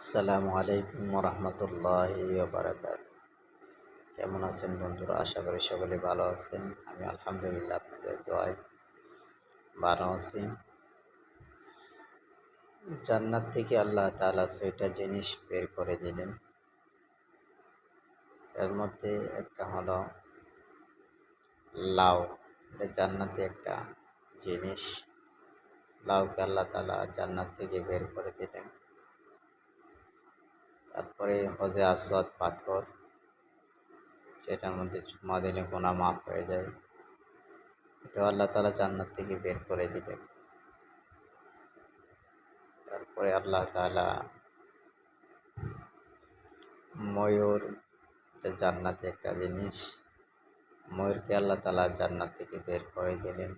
আসসালামু আলাইকুম রহমতুল্লাহ বারাকাত কেমন আছেন বন্ধুরা? আশা করি সকলে ভালো আছেন। আমি আলহামদুলিল্লাহ আপনাদের দোয়ায় ভালো আছি। জান্নাত থেকে আল্লাহ তালা ছয়টা জিনিস বের করে দিলেন। এর মধ্যে একটা হলো লাউ। এটা জান্নাতে একটা জিনিস। লাউকে আল্লাহ তালা জান্নাত থেকে বের করে দিলেন। তারপরে হজে আসওয়াদ, পাথর, সেটার মধ্যে চুমা দিলে গোনা মাফ হয়ে যায়। এটা আল্লাহ তালা জান্নাত থেকে বের করে দিলেন। তারপরে আল্লাহ তালা ময়ূর, এটা জান্নাতে একটা জিনিস। ময়ূরকে আল্লাহ তালা জান্নাত থেকে বের করে দিলেন।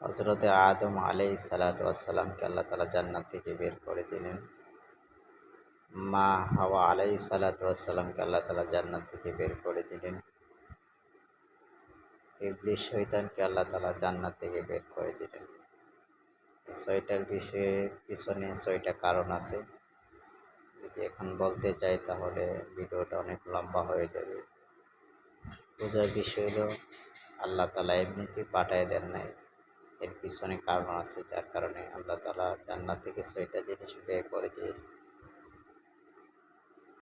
হজরতে আদম আলাই সালাতামকে আল্লাহ তালা জান্নাত থেকে বের করে দিলেন। মা হাওয়া আলাই সালাতামকে আল্লাহ তালা জান্নাত থেকে বের করে দিলেন। ইবলিশ শৈতানকে আল্লাহ তালা জান্নাত থেকে বের করে দিলেন। ছয়টার বিষয়ে পিছনে ছয়টা কারণ আছে। যদি এখন বলতে চাই তাহলে ভিডিওটা অনেক লম্বা হয়ে যাবে। পূজার বিষয় হলো, আল্লাহ তালা এমনিতেই পাঠায় দেন নাই। এর পিছনে কারণ আছে, যার কারণে আল্লাহ তালা জান্নাত থেকে ছয়টা জিনিস বের করে দিয়েছে।